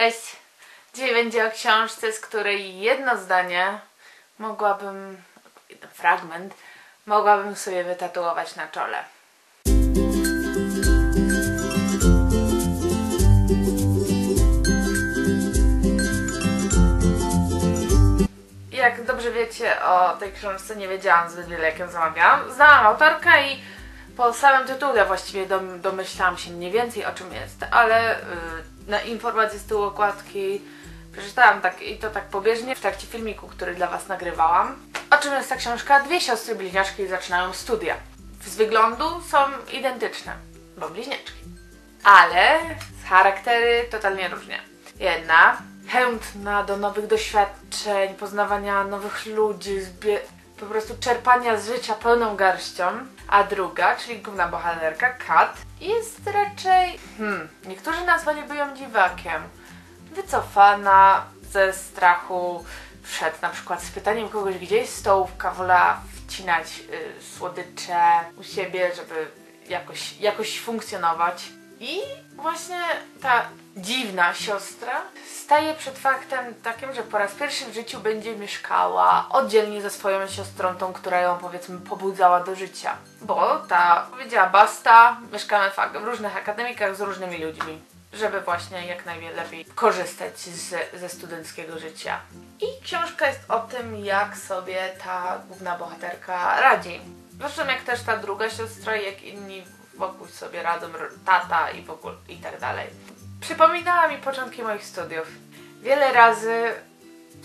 Cześć! Dzisiaj będzie o książce, z której jedno zdanie mogłabym, fragment, mogłabym sobie wytatuować na czole. Jak dobrze wiecie, o tej książce nie wiedziałam zbyt wiele, jak ją zamawiałam. Znałam autorkę i po samym tytule właściwie dom, domyślałam się mniej więcej o czym jest, ale y, na informacje z tyłu okładki przeczytałam tak i to tak pobieżnie w trakcie filmiku, który dla Was nagrywałam. O czym jest ta książka? Dwie siostry bliźniaczki zaczynają studia. Z wyglądu są identyczne, bo bliźniaczki. Ale z charaktery totalnie różnie. Jedna chętna do nowych doświadczeń, poznawania nowych ludzi, po prostu czerpania z życia pełną garścią, a druga, czyli główna bohaterka, Kat, jest raczej, hmm, niektórzy nazwaliby ją dziwakiem. Wycofana ze strachu przed na przykład z pytaniem kogoś, gdzie jest stołówka, wolała wcinać y, słodycze u siebie, żeby jakoś, jakoś funkcjonować. I właśnie ta dziwna siostra staje przed faktem takim, że po raz pierwszy w życiu będzie mieszkała oddzielnie ze swoją siostrą, tą, która ją powiedzmy pobudzała do życia. Bo ta powiedziała basta, mieszkamy w, różnych akademikach z różnymi ludźmi, żeby właśnie jak najlepiej korzystać z, ze studenckiego życia. I książka jest o tym, jak sobie ta główna bohaterka radzi. Zresztą jak też ta druga siostra, jak inni wokół sobie radzą, tata i w ogóle i tak dalej. Przypominała mi początki moich studiów. Wiele razy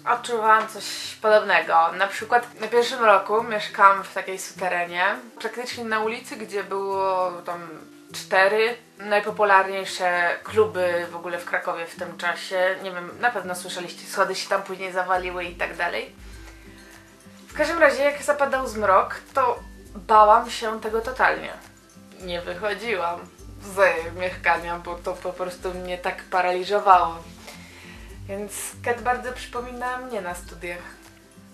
odczuwałam coś podobnego. Na przykład na pierwszym roku mieszkałam w takiej suterenie, praktycznie na ulicy, gdzie było tam cztery najpopularniejsze kluby w ogóle w Krakowie w tym czasie. Nie wiem, na pewno słyszeliście, schody się tam później zawaliły i tak dalej. W każdym razie, jak zapadał zmrok, to bałam się tego totalnie. Nie wychodziłam z mieszkania, bo to po prostu mnie tak paraliżowało. Więc Kat bardzo przypomina mnie na studiach.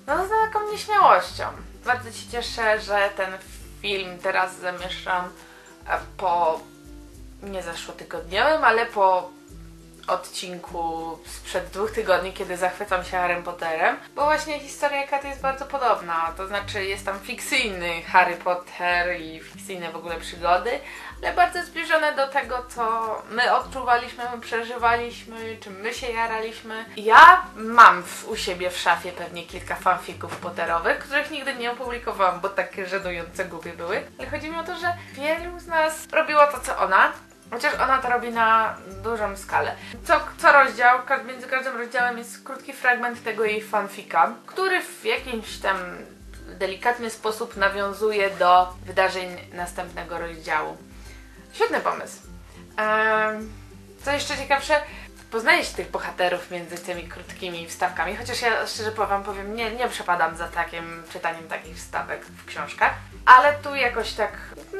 No z taką nieśmiałością. Bardzo się cieszę, że ten film teraz zamieszczam e, po nie zeszłotygodniowym, ale po odcinku sprzed dwóch tygodni, kiedy zachwycam się Harry Potterem, bo właśnie historia Kat jest bardzo podobna, to znaczy jest tam fikcyjny Harry Potter i fikcyjne w ogóle przygody, ale bardzo zbliżone do tego, co my odczuwaliśmy, my przeżywaliśmy, czym my się jaraliśmy. Ja mam w, u siebie w szafie pewnie kilka fanfików Potterowych, których nigdy nie opublikowałam, bo takie żenujące głupie były, ale chodzi mi o to, że wielu z nas robiło to, co ona, Chociaż ona to robi na dużą skalę. Co, co rozdział, między każdym rozdziałem jest krótki fragment tego jej fanfika, który w jakimś tam delikatny sposób nawiązuje do wydarzeń następnego rozdziału. Świetny pomysł. Co jeszcze ciekawsze, poznaje się tych bohaterów między tymi krótkimi wstawkami, chociaż ja szczerze powiem, powiem nie, nie przepadam za takim czytaniem takich wstawek w książkach, ale tu jakoś tak,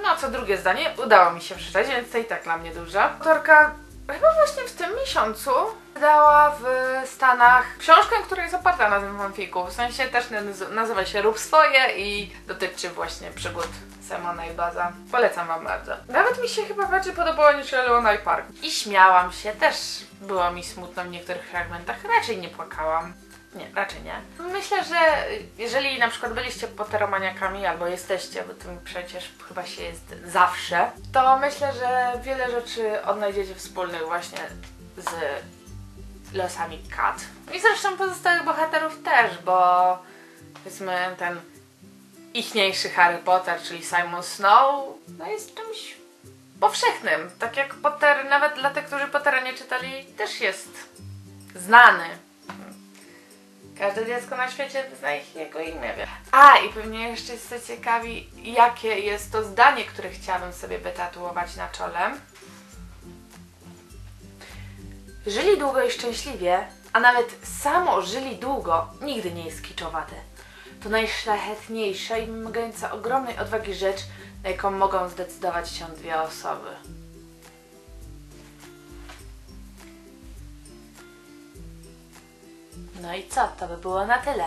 no co drugie zdanie, udało mi się przeczytać, więc to i tak dla mnie dużo. Autorka chyba właśnie w tym miesiącu wydała w Stanach książkę, która jest oparta na tym fanfiku, w sensie też nazywa się Rób swoje i dotyczy właśnie przygód Simona i Baza. Polecam Wam bardzo. Nawet mi się chyba bardziej podobała niż Leona i Park. I śmiałam się, też było mi smutno w niektórych fragmentach, raczej nie płakałam. Nie, raczej nie. Myślę, że jeżeli na przykład byliście poteromaniakami albo jesteście, bo tym przecież chyba się jest zawsze, to myślę, że wiele rzeczy odnajdziecie wspólnych właśnie z losami Kat. I zresztą pozostałych bohaterów też, bo powiedzmy ten ichniejszy Harry Potter, czyli Simon Snow, no jest czymś powszechnym. Tak jak Potter, nawet dla tych, którzy Pottera nie czytali, też jest znany. Każde dziecko na świecie zna ich jego imię. A, i pewnie jeszcze jesteście ciekawi, jakie jest to zdanie, które chciałabym sobie wytatuować na czole. Żyli długo i szczęśliwie, a nawet samo żyli długo nigdy nie jest kiczowate. To najszlachetniejsza i wymagająca ogromnej odwagi rzecz, na jaką mogą zdecydować się dwie osoby. No i co? To by było na tyle.